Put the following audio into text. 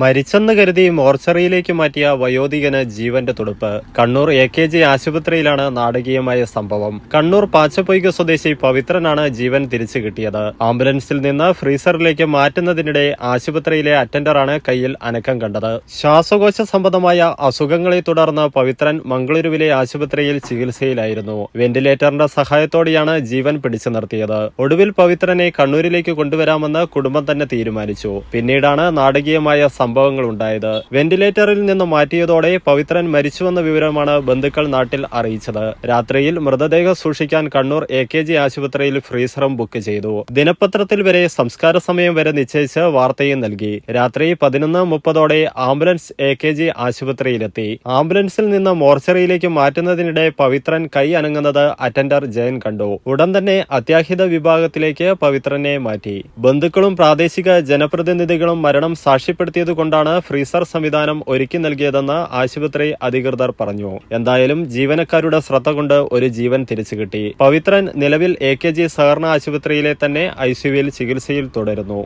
മരിച്ചെന്ന് കരുതി മോർച്ചറിയിലേക്ക് മാറ്റിയ വയോധികന് ജീവന്റെ തുടുപ്പ്. കണ്ണൂർ എ കെ ജി ആശുപത്രിയിലാണ് നാടകീയമായ സംഭവം. കണ്ണൂർ പാച്ചപ്പൊയ്ക്ക് സ്വദേശി പവിത്രനാണ് ജീവൻ തിരിച്ചു കിട്ടിയത്. ആംബുലൻസിൽ നിന്ന് ഫ്രീസറിലേക്ക് മാറ്റുന്നതിനിടെ ആശുപത്രിയിലെ അറ്റൻഡറാണ് കയ്യിൽ അനക്കം കണ്ടത്. ശ്വാസകോശ സംബന്ധമായ അസുഖങ്ങളെ തുടർന്ന് പവിത്രൻ മംഗളൂരുവിലെ ആശുപത്രിയിൽ ചികിത്സയിലായിരുന്നു. വെന്റിലേറ്ററിന്റെ സഹായത്തോടെയാണ് ജീവൻ പിടിച്ചു നിർത്തിയത്. ഒടുവിൽ പവിത്രനെ കണ്ണൂരിലേക്ക് കൊണ്ടുവരാമെന്ന് കുടുംബം തന്നെ തീരുമാനിച്ചു. പിന്നീടാണ് നാടകീയമായ സംഭവങ്ങൾ ഉണ്ടായത് വെന്റിലേറ്ററിൽ നിന്ന് മാറ്റിയതോടെ പവിത്രൻ മരിച്ചുവെന്ന വിവരമാണ് ബന്ധുക്കൾ നാട്ടിൽ അറിയിച്ചത്. രാത്രിയിൽ മൃതദേഹം സൂക്ഷിക്കാൻ കണ്ണൂർ എ കെ ജി ആശുപത്രിയിൽ ഫ്രീസറും ബുക്ക് ചെയ്തു. ദിനപത്രത്തിൽ വരെ സംസ്കാര സമയം വരെ നിശ്ചയിച്ച് വാർത്തയും നൽകി. രാത്രി പതിനൊന്ന് മുപ്പതോടെ ആംബുലൻസ് എ കെ ജി ആശുപത്രിയിലെത്തി. ആംബുലൻസിൽ നിന്ന് മോർച്ചറിയിലേക്ക് മാറ്റുന്നതിനിടെ പവിത്രൻ കൈ അനങ്ങുന്നത് അറ്റൻഡർ ജയൻ കണ്ടു. ഉടൻ തന്നെ അത്യാഹിത വിഭാഗത്തിലേക്ക് പവിത്രനെ മാറ്റി. ബന്ധുക്കളും പ്രാദേശിക ജനപ്രതിനിധികളും മരണം സാക്ഷ്യപ്പെടുത്തിയതുകൊണ്ടാണ് ഫ്രീസർ സംവിധാനം ഒരുക്കി നൽകിയതെന്ന് ആശുപത്രി അധികൃതർ പറഞ്ഞു. എന്തായാലും ജീവനക്കാരുടെ ശ്രദ്ധ കൊണ്ട് ഒരു ജീവൻ തിരിച്ചു കിട്ടി. പവിത്രൻ നിലവിൽ എ കെ ജി സഹകരണ ആശുപത്രിയിലെ തന്നെ ഐസിയുവിൽ ചികിത്സയിൽ തുടരുന്നു.